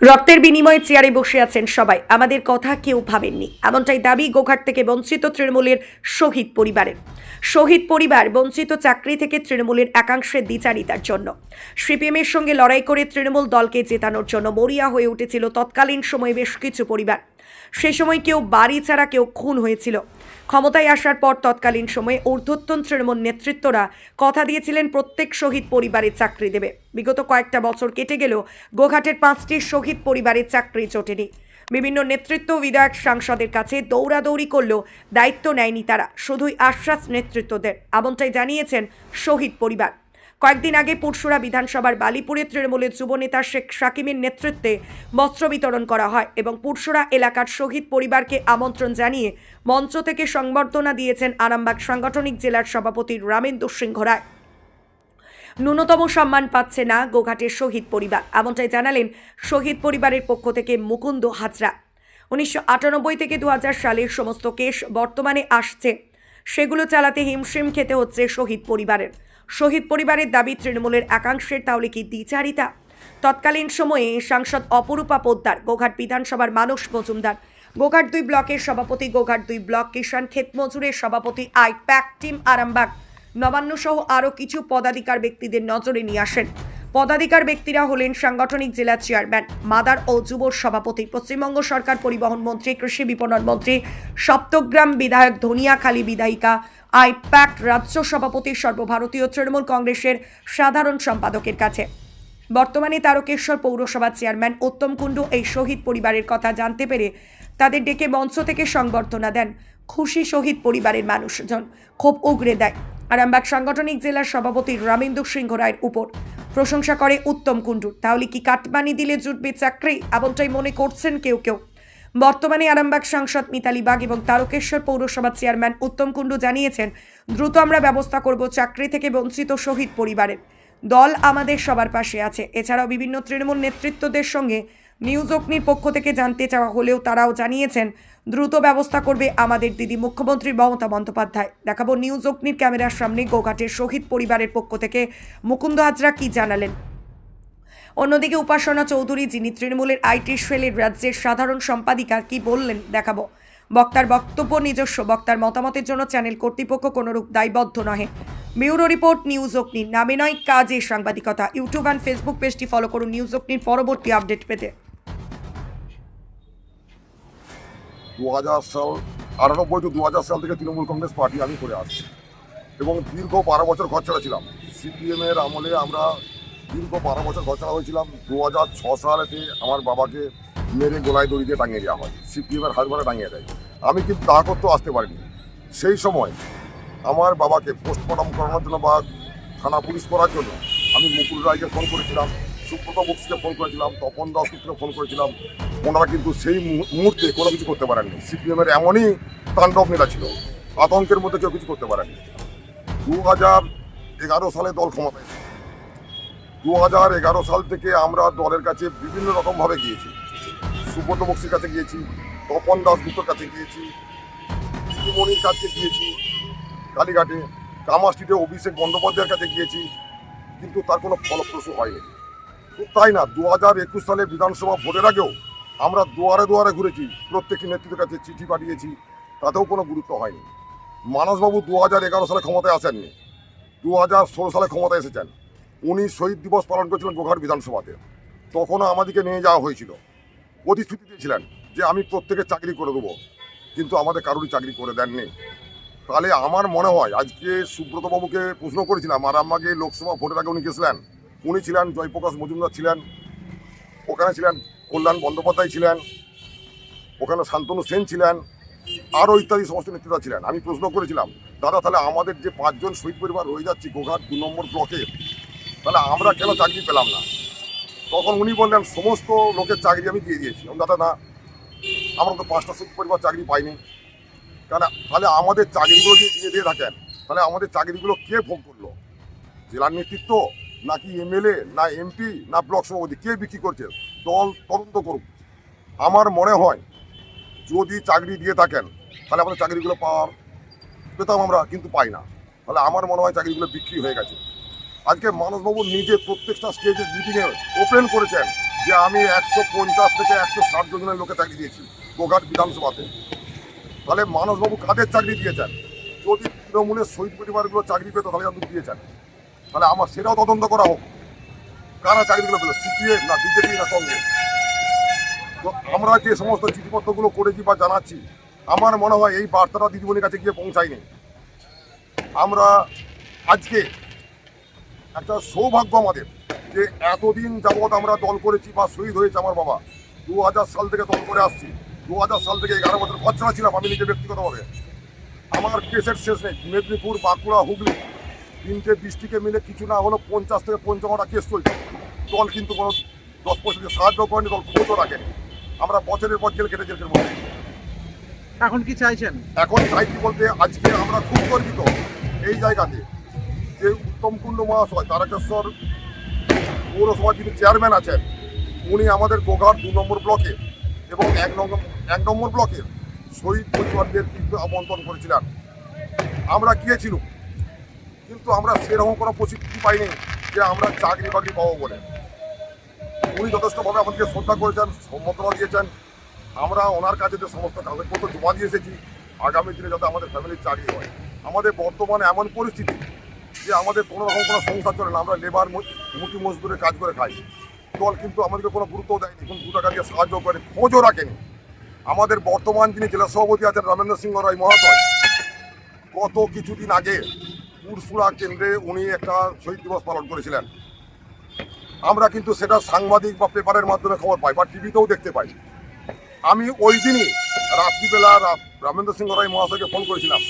রক্তের বিনিময়ে চেয়ারে বসে আছেন সবাই। আমাদের কথা কেউ ভাবেননি। এমনটাই দাবি গোঘাট থেকে বঞ্চিত তৃণমূলের শহীদ পরিবারের। শহীদ পরিবার বঞ্চিত চাকরি থেকে তৃণমূলের একাংশের দ্বিচারিতার জন্য। সিপিএমের সঙ্গে লড়াই করে তৃণমূল দলকে জেতানোর জন্য মরিয়া হয়ে উঠেছিল তৎকালীন সময়ে বেশ কিছু পরিবার। সে সময় কেউ বাড়ি ছাড়া কেউ খুন হয়েছিল। ক্ষমতায় আসার পর তৎকালীন সময়ে ঊর্ধ্বতন তৃণমূল নেতৃত্বরা কথা দিয়েছিলেন প্রত্যেক শহীদ পরিবারের চাকরি দেবে। বিগত কয়েকটা বছর কেটে গেল গোঘাটের পাঁচটি শহীদ পরিবারের চাকরি জোটেনি। বিভিন্ন নেতৃত্ব বিধায়ক সাংসদের কাছে দৌড়াদৌড়ি করলেও দায়িত্ব নেয়নি তারা, শুধুই আশ্বাস নেতৃত্বদের। এমনটাই জানিয়েছেন শহীদ পরিবার। কয়েকদিন আগে পুরসুরা বিধানসভার বালিপুরে তৃণমূলের যুবনেতা শেখ সাকিমের নেতৃত্বে বস্ত্র বিতরণ করা হয় এবং পুরসুরা এলাকার শহীদ পরিবারকে আমন্ত্রণ জানিয়ে মঞ্চ থেকে সংবর্ধনা দিয়েছেন আরামবাগ সাংগঠনিক জেলার সভাপতি রামেন্দু সিংহ রায়। ন্যূনতম সম্মান পাচ্ছে না গোঘাটের শহীদ পরিবার, এমনটাই জানালেন শহীদ পরিবারের পক্ষ থেকে মুকুন্দ হাজরা। উনিশশো আটানব্বই থেকে দু হাজার সালের সমস্ত কেস বর্তমানে আসছে, সেগুলো চালাতে হিমশিম খেতে হচ্ছে শহীদ পরিবারের। শহীদ পরিবারের দাবি তৃণমূলের একাংশের তাহলে কি দ্বিচারিতা? তৎকালীন সময়ে সাংসদ অপরূপা পোদ্দার, গোঘাট বিধানসভার মানস মজুমদার, গোঘাট দুই ব্লকের সভাপতি গোঘাট দুই ব্লক কিষাণ ক্ষেত মজুরের সভাপতি I PAC team Arambagh. Nabanna সহ আরও কিছু পদাধিকার ব্যক্তিদের নজরে নিয়ে আসেন। পদাধিকার ব্যক্তিরা হলেন সাংগঠনিক জেলা চেয়ারম্যান, মাদার ও যুব সভাপতি, পশ্চিমবঙ্গ সরকার পরিবহন মন্ত্রী, কৃষি বিপণন মন্ত্রী, সপ্তগ্রাম বিধায়ক ধনিয়াখালী বিধায়িকা, আইপ্যাক রাজ্য সভাপতি, সর্বভারতীয় তৃণমূল কংগ্রেসের সাধারণ সম্পাদকের কাছে। বর্তমানে তারকেশ্বর পৌরসভার চেয়ারম্যান উত্তম কুণ্ডু এই শহীদ পরিবারের কথা জানতে পেরে তাদের ডেকে মঞ্চ থেকে সংবর্ধনা দেন। খুশি শহীদ পরিবারের মানুষজন ক্ষোভ উগরে দেয়। আরামবাগ সাংগঠনিক জেলার সভাপতি রামেন্দু সিংহ রায়ের উপর। প্রশংসা করে উত্তম কুণ্ডু তাহলে কি কাটমানি দিলে জুটবে চাকরি? এমনটাই মনে করছেন কেউ কেউ। বর্তমানে আরামবাগ সাংসদ মিতালি বাগ এবং তারকেশ্বর পৌরসভার চেয়ারম্যান উত্তম কুণ্ডু জানিয়েছেন, দ্রুত আমরা ব্যবস্থা করব চাকরি থেকে বঞ্চিত শহীদ পরিবারের। দল আমাদের সবার পাশে আছে। এছাড়াও বিভিন্ন তৃণমূল নেতৃত্বদের সঙ্গে নিউজ অগ্নির পক্ষ থেকে জানতে চাওয়া হলেও তারাও জানিয়েছেন, দ্রুত ব্যবস্থা করবে আমাদের দিদি মুখ্যমন্ত্রী মমতা বন্দ্যোপাধ্যায়। দেখাবো নিউজ অগ্নির ক্যামেরার সামনে গোঘাটের শহীদ পরিবারের পক্ষ থেকে মুকুন্দ হাজরা কি জানালেন। অন্যদিকে উপাসনা চৌধুরী যিনি তৃণমূলের আইটি সেলের রাজ্যের সাধারণ সম্পাদিকা কি বললেন, দেখাবো। বক্তার বক্তব্য, নিজস্ব বক্তার মতামতের জন্য চ্যানেল কর্তৃপক্ষ কোনোরূপ দায়বদ্ধ নহে। ব্যুরো রিপোর্ট, নিউজ অগ্নি নামে নয় কাজে সাংবাদিকতা। ইউটিউব অ্যান্ড ফেসবুক পেজটি ফলো করুন নিউজ অগ্নির পরবর্তী আপডেট পেতে। দু হাজার সাল, আটানব্বই টু দু হাজার সাল থেকে তৃণমূল কংগ্রেস পার্টি আমি করে আসছি। এবং দীর্ঘ বারো বছর ঘর ছাড়া ছিলাম। সিপিএমের আমলে আমরা দীর্ঘ বারো বছর ঘর ছাড়া হয়েছিলাম। দু হাজার ছ সালেতে আমার বাবাকে মেরে গোলায় দড়ি দিয়ে টাঙিয়ে দেওয়া হয়। সিপিএমের হাত টাঙিয়ে দেয়। আমি কিন্তু তা করতেও আসতে পারিনি। সেই সময় আমার বাবাকে পোস্টমর্টম করানোর জন্য বা থানা পুলিশ করার জন্য আমি মুকুল রায়কে ফোন করেছিলাম, সুব্রত বক্সকে ফোন করেছিলাম, তপন দাসকে ফোন করেছিলাম। ওনারা কিন্তু সেই মুহূর্তে কোনো কিছু করতে পারেননি। সিপিএমের এমনই তাণ্ডব নেতা ছিল, আতঙ্কের মধ্যে কেউ কিছু করতে পারেনি দু হাজার এগারো সালে দল ক্ষমতায় দু হাজার এগারো সাল থেকে আমরা দলের কাছে বিভিন্ন রকমভাবে গিয়েছি। সুব্রত বক্সির কাছে গিয়েছি, তপন দাসগুপ্তর কাছে গিয়েছি, শ্রীমণির কাছে গিয়েছি, কালীঘাটে, কামা স্ট্রিটে অভিষেক বন্দ্যোপাধ্যায়ের কাছে গিয়েছি, কিন্তু তার কোনো ফলপ্রসূ হয়নি। তাই না দু হাজার একুশ সালে বিধানসভা ভোটের আগেও আমরা দুয়ারে দুয়ারে ঘুরেছি প্রত্যেকটি নেতৃত্বের কাছে চিঠি পাঠিয়েছি, তাতেও কোনো গুরুত্ব হয়নি। মানসবাবু দু হাজার এগারো সালে ক্ষমতায় আসেননি দু হাজার ষোলো সালে ক্ষমতায় এসেছেন। উনি শহীদ দিবস পালন করেছিলেন গোঘাট বিধানসভাতে। তখনও আমাদেরকে নিয়ে যাওয়া হয়েছিল। প্রতিশ্রুতি দিয়েছিলেন যে আমি প্রত্যেকে চাকরি করে দেবো। কিন্তু আমাদের কারোরই চাকরি করে দেননি। তাহলে আমার মনে হয়, আজকে সুব্রতবাবুকে প্রশ্ন করেছিলাম, আর আমাকে লোকসভা ভোটের আগে উনি গেছিলেন। উনি ছিলেন, জয়প্রকাশ মজুমদার ছিলেন, ওখানে ছিলেন কল্যাণ বন্দ্যোপাধ্যায় ছিলেন, ওখানে শান্তনু সেন ছিলেন, আরও ইত্যাদি সমস্ত নেতৃত্ব ছিলেন। আমি প্রশ্ন করেছিলাম, দাদা, তাহলে আমাদের যে পাঁচজন শহীদ পরিবার রয়ে যাচ্ছি গোঘাট দু নম্বর ব্লকে, তাহলে আমরা কেন চাকরি পেলাম না? তখন উনি বললেন, সমস্ত লোকের চাকরি আমি দিয়ে দিয়েছি। দাদা, না, আমরা তো পাঁচটা পরিবার চাকরি পাইনি। কেন তাহলে আমাদের চাকরিগুলো যদি দিয়ে দিয়ে থাকেন, তাহলে আমাদের চাকরিগুলো কে ভোগ করল? জেলার নেতৃত্ব, নাকি এমএলএ, না এমপি, না ব্লক সভাপতি? কে বিক্রি করছে? দল তদন্ত করুক। আমার মনে হয়, যদি চাকরি দিয়ে থাকেন, তাহলে আমাদের চাকরিগুলো পাওয়ার পেতাম আমরা কিন্তু পাই না। তাহলে আমার মনে হয় চাকরিগুলো বিক্রি হয়ে গেছে। আজকে মানসবাবু নিজে প্রত্যেকটা স্টেজে মিটিংয়ে ওপেন করেছেন যে আমি একশো পঞ্চাশ থেকে একশো ষাট জনের লোকে চাকরি দিয়েছি গোঘাট বিধানসভাতে। তাহলে মানসবাবু কাদের চাকরি দিয়েছেন? যদি তৃণমূলের শহীদ পরিবারগুলো চাকরি পেত, তাহলে আপনি দিয়েছেন। তাহলে আমার সেটাও তদন্ত করা হোক। কারা চাকরিগুলো পেল সিপিএম না বিজেপি না কংগ্রেস? তো আমরা যে সমস্ত চিঠিপত্রগুলো করেছি বা জানাচ্ছি, আমার মনে হয় এই বার্তাটা দিদিমণির কাছে গিয়ে পৌঁছায়নি। আমরা আজকে একটা সৌভাগ্য আমাদের যে এতদিন যাবৎ আমরা দল করেছি বা শহীদ হয়েছে আমার বাবা। দু হাজার সাল থেকে দল করে আসছি। দু হাজার সাল থেকে এগারো বছর খরচা ছিলাম আমি নিজে ব্যক্তিগতভাবে। আমার কেসের শেষ নেই। মেদিনীপুর বাঁকুড়া হুগলি তিনটে ডিস্ট্রিক্টে মিলে কিছু না হলো পঞ্চাশ থেকে পঞ্চান্নটা কেস চলছে। দল কিন্তু কোনো দশ পয়সাকে সাহায্য করেনি দল খোঁজও রাখেনি। আমরা বছরের পর জেল কেটে জেল কেটে এখন কি চাইছেন? এখন চাইছি বলতে আজকে আমরা খুব গর্বিত এই জায়গাতে। যে উত্তম কুণ্ড মহাশয়, তারকেশ্বর পৌরসভার যিনি চেয়ারম্যান আছেন, উনি আমাদের গোঘাট দু নম্বর ব্লকে এবং এক নম্বর এক নম্বর ব্লকের শহীদ পরিবারদের কিন্তু আমন্ত্রণ করেছিলেন। আমরা গিয়েছিলাম, কিন্তু আমরা সেরকম কোনো প্রশিক্ষণ পাইনি যে আমরা চাকরি বাকরি পাবো বলে। উনি যথেষ্টভাবে আমাদেরকে শ্রদ্ধা করেছেন সম্মতনা দিয়েছেন। আমরা ওনার কাছে যে সমস্ত কাগজপত্র জমা দিয়ে এসেছি, আগামী দিনে যাতে আমাদের ফ্যামিলির চাকরি হয়। আমাদের বর্তমানে এমন পরিস্থিতি যে আমাদের কোনো রকম কোনো সংসার চলে না, আমরা লেবার মুটি মজদুরে কাজ করে খাই। দল কিন্তু আমাদেরকে কোনো গুরুত্ব দেয়নি, কোনো দু টাকা দিয়ে সাহায্য করে খোঁজও রাখেনি। আমাদের বর্তমান যিনি জেলা সভাপতি আছেন রামেন্দ্র সিংহ রায় মহাশয়, গত কিছুদিন আগে পুরসুরা কেন্দ্রে উনি একটা শহীদ দিবস পালন করেছিলেন। আমরা কিন্তু সেটা সাংবাদিক বা পেপারের মাধ্যমে খবর পাই বা টিভিতেও দেখতে পাই। আমি ওই দিনই রাত্রিবেলা রামেন্দ্র সিংহ রায় মহাশয়কে ফোন করেছিলাম,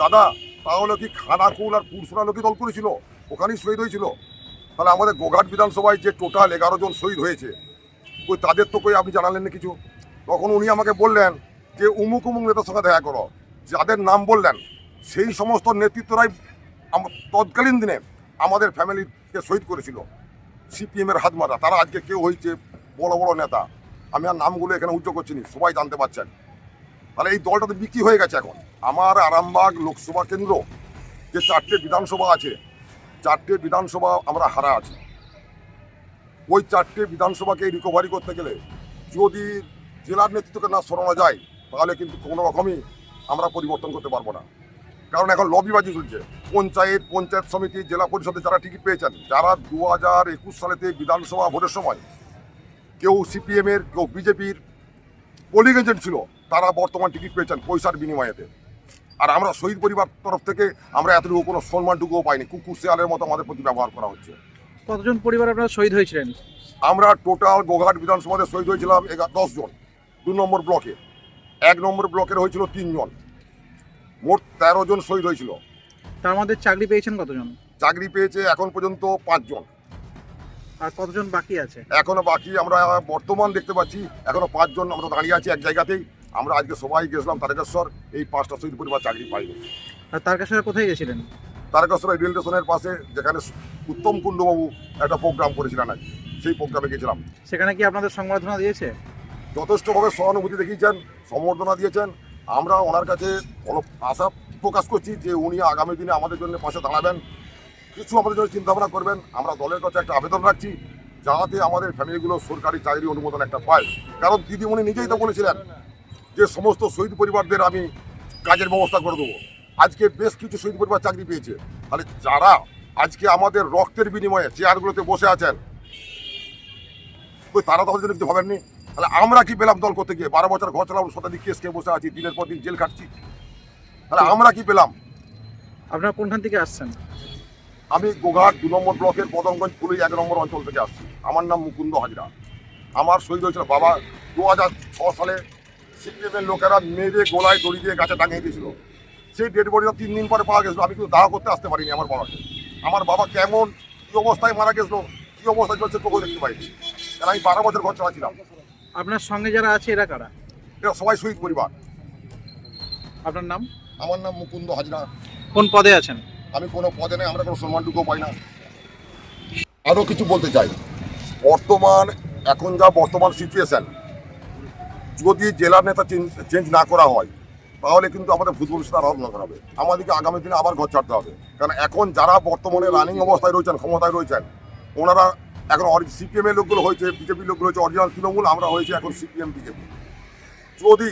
দাদা তাহলে কি খানাকুল আর পুরসুরা লোকই দল করেছিল? ওখানেই শহীদ হয়েছিল। তাহলে আমাদের গোঘাট বিধানসভায় যে টোটাল এগারো জন শহীদ হয়েছে ওই তাদের তো কই আপনি জানালেন না কিছু? তখন উনি আমাকে বললেন যে, উমুক উমুক নেতার সঙ্গে দেখা করো। যাদের নাম বললেন, সেই সমস্ত নেতৃত্বরাই তৎকালীন দিনে আমাদের ফ্যামিলিকে শহীদ করেছিল। সিপিএমের হাত মারা তারা আজকে কেউ হয়েছে বড় বড় নেতা। আমি আর নামগুলো এখানে উচ্চ করছি সবাই জানতে পারছেন। তাহলে এই দলটা তো বিক্রি হয়ে গেছে এখন। আমার আরামবাগ লোকসভা কেন্দ্র, যে চারটে বিধানসভা আছে, চারটে বিধানসভা আমরা হারা আছি। ওই চারটে বিধানসভাকে রিকভারি করতে গেলে যদি জেলার নেতৃত্বকে না সরানো যায়, তাহলে কিন্তু কোনো রকমই আমরা পরিবর্তন করতে পারব না। কারণ এখন লবিবাজি চলছে। পঞ্চায়েত পঞ্চায়েত সমিতি, জেলা পরিষদে যারা টিকিট পেয়েছেন, যারা দু হাজার একুশ সালেতে বিধানসভা ভোটের সময় কেউ সিপিএমের, কেউ বিজেপির পোলিং এজেন্ট ছিল তারা বর্তমান টিকিট পেয়েছেন পয়সার বিনিময়েতে। আর আমরা শহীদ পরিবার তরফ থেকে আমরা এতটুকু কোনো সম্মানটুকুও পাইনি। কুকুর শেয়ালের মতো আমাদের প্রতি ব্যবহার করা হচ্ছে। কতজন পরিবার আপনারা শহীদ হয়েছিলেন? আমরা টোটাল গোঘাট বিধানসভাতে শহীদ হয়েছিলাম এগারো দশ জন দু নম্বর ব্লকে। এক নম্বর ব্লকের হয়েছিল তিনজন মোট তেরো জন শহীদ হয়েছিল। তার মধ্যে চাকরি পেয়েছেন কতজন? চাকরি পেয়েছে এখন পর্যন্ত পাঁচজন আর কতজন বাকি আছে? এখনও বাকি আমরা বর্তমান দেখতে পাচ্ছি এখনও পাঁচজন আমরা দাঁড়িয়ে আছি এক জায়গাতেই। আমরা আজকে সবাই গেছিলাম তারকেশ্বর এই পাঁচটা শহীদ পরিবার চাকরি পাইনি আর তার কোথায় গেছিলেন? তারকেশ্বর রেল স্টেশনের পাশে যেখানে উত্তম কুণ্ডবাবু একটা প্রোগ্রাম করেছিলেন আজ সেই প্রোগ্রামে গেছিলাম। সেখানে কি আপনাদের সংবর্ধনা দিয়েছে? যথেষ্টভাবে সহানুভূতি দেখিয়েছেন সম্বর্ধনা দিয়েছেন। আমরা ওনার কাছে আশা প্রকাশ করছি যে উনি আগামী দিনে আমাদের জন্য পাশে দাঁড়াবেন। কিছু আমাদের জন্য চিন্তা ভাবনা করবেন। আমরা দলের কাছে একটা আবেদন রাখছি যাতে আমাদের ফ্যামিলিগুলো সরকারি চাকরি অনুমোদন একটা পায়। কারণ দিদিমণি নিজেই তো বলেছিলেন যে সমস্ত শহীদ পরিবারদের আমি কাজের ব্যবস্থা করে দেবো। আজকে বেশ কিছু শহীদ পরিবার চাকরি পেয়েছে। তাহলে যারা আজকে আমাদের রক্তের বিনিময়ে চেয়ারগুলোতে বসে আছেন কই তারা তাদের জন্য কিছু ভাবেননি? তাহলে আমরা কি পেলাম দল করতে গিয়ে? বারো বছর ঘর চালাম শতাধিক কেস খেয়ে বসে আছি দিনের পর দিন জেল খাটছি। তাহলে আমরা কি পেলাম? আপনারা কোনখান থেকে আসছেন? আমি গোঘাট দু নম্বর ব্লকের পদমগঞ্জ পুলিশ এক নম্বর অঞ্চল থেকে আসছি। আমার নাম মুকুন্দ হাজরা। আমার শহীদ হয়েছিল বাবা দু হাজার ছ সালে সিপিএমের লোকেরা মেরে গোলায় দড়ি দিয়ে গাছে টাঙিয়ে দিয়েছিল। সেই ডেড বডিটা তিন দিন পরে পাওয়া গেছিল। আমি কিন্তু দাহ করতে আসতে পারিনি আমার বাবাকে। আমার বাবা কেমন কী অবস্থায় মারা গেছিল কী অবস্থায় চলছে তোকেও দেখতে পাইনি। কারণ আমি বারো বছর ঘর চালাচ্ছিলাম। আপনার সঙ্গে যারা আছে এরা কারা? এরা সবাই শহীদ পরিবার। আপনার নাম? আমার নাম মুকুন্দ হাজরা। কোন পদে আছেন? আমি কোনো পদে নেই আমরা কোনো সম্মানটুকুও পাই না। আরও কিছু বলতে চাই। বর্তমান এখন যা বর্তমান সিচুয়েশন যদি জেলার নেতা চেঞ্জ চেঞ্জ না করা হয়, তাহলে কিন্তু আমাদের ফুটবল স্টার রত্ন করাবে আমাদেরকে আগামী দিনে আবার ঘর ছাড়তে হবে। কারণ এখন যারা বর্তমানে রানিং অবস্থায় রয়েছেন, ক্ষমতায় রয়েছেন, ওনারা এখন সিপিএম এর লোকগুলো হয়েছে বিজেপি লোকগুলো হয়েছে অরিজিনাল তৃণমূল, আমরা হয়েছে এখন সিপিএম বিজেপি যদি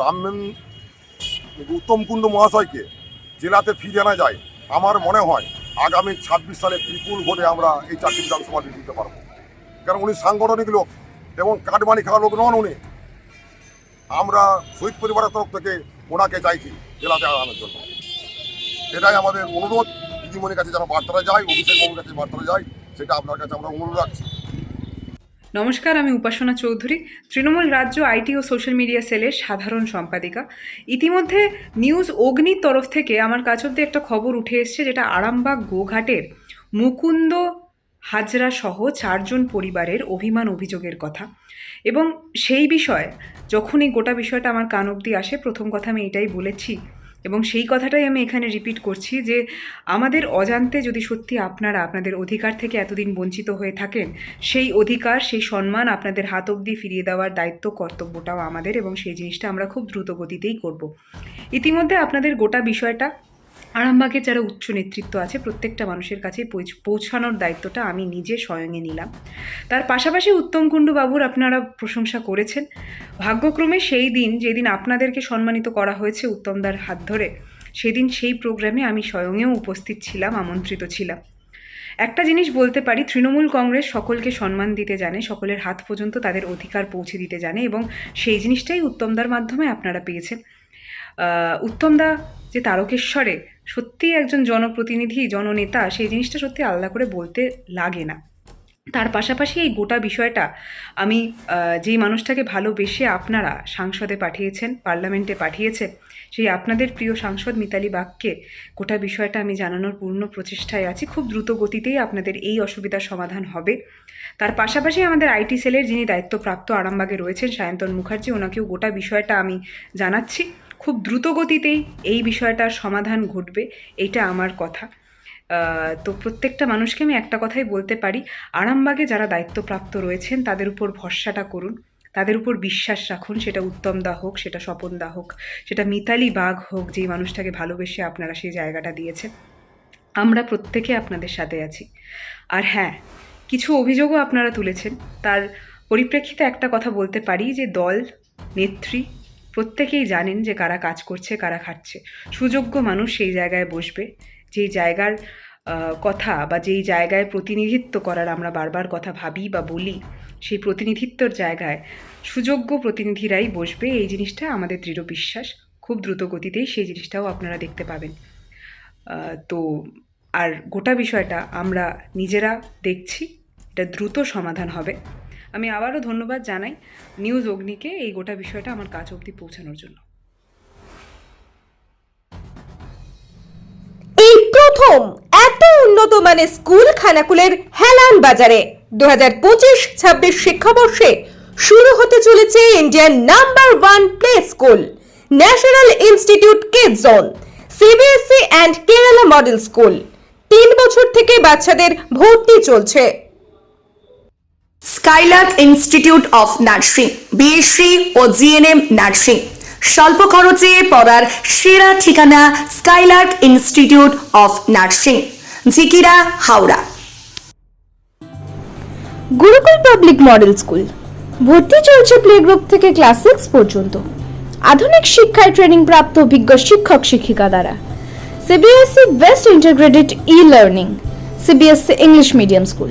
রামমেন উত্তম কুণ্ড মহাশয়কে জেলাতে ফিরে আনা যায়, আমার মনে হয় আগামী ছাব্বিশ সালে বিপুল ভোটে আমরা এই চারটি বিধানসভা দিতে পারব। কারণ উনি সাংগঠনিক লোক এবং কাটমানি খাওয়া লোক নন উনি। আমরা শহীদ পরিবারের তরফ থেকে ওনাকে চাইছি জেলাতে আনানোর জন্য। এটাই আমাদের অনুরোধ। দিদিমণির কাছে যেন বার্তাটা যায়, অভিষেক বাবুর কাছে বার্তাটা যায়, সেটা আপনার কাছে আমরা অনুরোধ রাখছি। নমস্কার, আমি উপাসনা চৌধুরী, তৃণমূল রাজ্য আইটি ও সোশ্যাল মিডিয়া সেলের সাধারণ সম্পাদিকা। ইতিমধ্যে নিউজ অগ্নির তরফ থেকে আমার কাছ অব্দি একটা খবর উঠে এসছে, যেটা আরামবাগ গোঘাটের মুকুন্দ হাজরা সহ চারজন পরিবারের অভিমান অভিযোগের কথা। এবং সেই বিষয়ে যখন এই গোটা বিষয়টা আমার কান অব্দি আসে, প্রথম কথা আমি এটাই বলেছি এবং সেই কথাটাই আমি এখানে রিপিট করছি যে আমাদের অজান্তে যদি সত্যি আপনারা আপনাদের অধিকার থেকে এতদিন বঞ্চিত হয়ে থাকেন, সেই অধিকার, সেই সম্মান আপনাদের হাত অবধি ফিরিয়ে দেওয়ার দায়িত্ব, কর্তব্যটাও আমাদের এবং সেই জিনিসটা আমরা খুব দ্রুত গতিতেই করব। ইতিমধ্যে আপনাদের গোটা বিষয়টা আরামবাগের যারা উচ্চ নেতৃত্ব আছে, প্রত্যেকটা মানুষের কাছে পৌঁছানোর দায়িত্বটা আমি নিজে স্বয়ংয়ে নিলাম। তার পাশাপাশি উত্তম কুণ্ডু বাবুর আপনারা প্রশংসা করেছেন। ভাগ্যক্রমে সেই দিন, যেদিন আপনাদেরকে সম্মানিত করা হয়েছে উত্তমদার হাত ধরে, সেদিন সেই প্রোগ্রামে আমি স্বয়ংেও উপস্থিত ছিলাম, আমন্ত্রিত ছিলাম। একটা জিনিস বলতে পারি, তৃণমূল কংগ্রেস সকলকে সম্মান দিতে জানে, সকলের হাত পর্যন্ত তাদের অধিকার পৌঁছে দিতে জানে এবং সেই জিনিসটাই উত্তমদার মাধ্যমে আপনারা পেয়েছেন। উত্তমদা যে তারকেশ্বরে সত্যিই একজন জনপ্রতিনিধি, জননেতা, সেই জিনিসটা সত্যি আলাদা করে বলতে লাগে না। তার পাশাপাশি এই গোটা বিষয়টা আমি যেই মানুষটাকে ভালোবেসে আপনারা সাংসদে পাঠিয়েছেন, পার্লামেন্টে পাঠিয়েছেন, সেই আপনাদের প্রিয় সাংসদ মিতালি বাগকে গোটা বিষয়টা আমি জানানোর পূর্ণ প্রচেষ্টায় আছি। খুব দ্রুত গতিতেই আপনাদের এই অসুবিধার সমাধান হবে। তার পাশাপাশি আমাদের আইটি সেলের যিনি দায়িত্বপ্রাপ্ত আরামবাগে রয়েছেন, সায়ন্তন মুখার্জি, ওনাকেও গোটা বিষয়টা আমি জানাচ্ছি। খুব দ্রুত গতিতেই এই বিষয়টার সমাধান ঘটবে এটা আমার কথা। তো প্রত্যেকটা মানুষকে আমি একটা কথাই বলতে পারি, আরামবাগে যারা দায়িত্বপ্রাপ্ত রয়েছেন, তাদের উপর ভরসাটা করুন। তাদের উপর বিশ্বাস রাখুন, সেটা উত্তম দা হোক, সেটা স্বপন দা হোক, সেটা মিতালি বাঘ হোক, যেই মানুষটাকে ভালোবেসে আপনারা সেই জায়গাটা দিয়েছেন। আমরা প্রত্যেকে আপনাদের সাথে আছি। আর হ্যাঁ কিছু অভিযোগও আপনারা তুলেছেন। তার পরিপ্রেক্ষিতে একটা কথা বলতে পারি যে দল, নেত্রী প্রত্যেকেই জানেন যে কারা কাজ করছে, কারা খাচ্ছে। সুযোগ্য মানুষ সেই জায়গায় বসবে। যেই জায়গার কথা বা যেই জায়গায় প্রতিনিধিত্ব করার আমরা বারবার কথা ভাবি বা বলি, সেই প্রতিনিধিত্বর জায়গায় সুযোগ্য প্রতিনিধিরাই বসবে। এই জিনিসটা আমাদের দৃঢ় বিশ্বাস। খুব দ্রুত গতিতেই সেই জিনিসটাও আপনারা দেখতে পাবেন। তো আর গোটা বিষয়টা আমরা নিজেরা দেখছি। এটা দ্রুত সমাধান হবে। আমি আবারও ধন্যবাদ জানাই নিউজ অগ্নিকে এই গোটা বিষয়টা আমার কাছ অবধি পৌঁছানোর জন্য। এই প্রথম এত উন্নত মানের স্কুল খানাকুলের হেলান বাজারে দু হাজার পঁচিশ ছাব্বিশ শিক্ষাবর্ষে শুরু হতে চলেছে Indian number one play school, national institute kid zone CBSE and Kerala model school. তিন বছর থেকে বাচ্চাদের ভর্তি চলছে। Skylark institute of nursing BSc O GNM nursing স্বল্প খরচে পড়ার সেরা ঠিকানা Skylark institute of nursing Jhikira, Howrah. Gurukul public model school. ভর্তি চলছে প্লে গ্রুপ থেকে ক্লাস সিক্স পর্যন্ত। আধুনিক শিক্ষায় ট্রেনিং প্রাপ্ত অভিজ্ঞ শিক্ষক শিক্ষিকা দ্বারা। CBSE best integrated E learning CBSE English medium school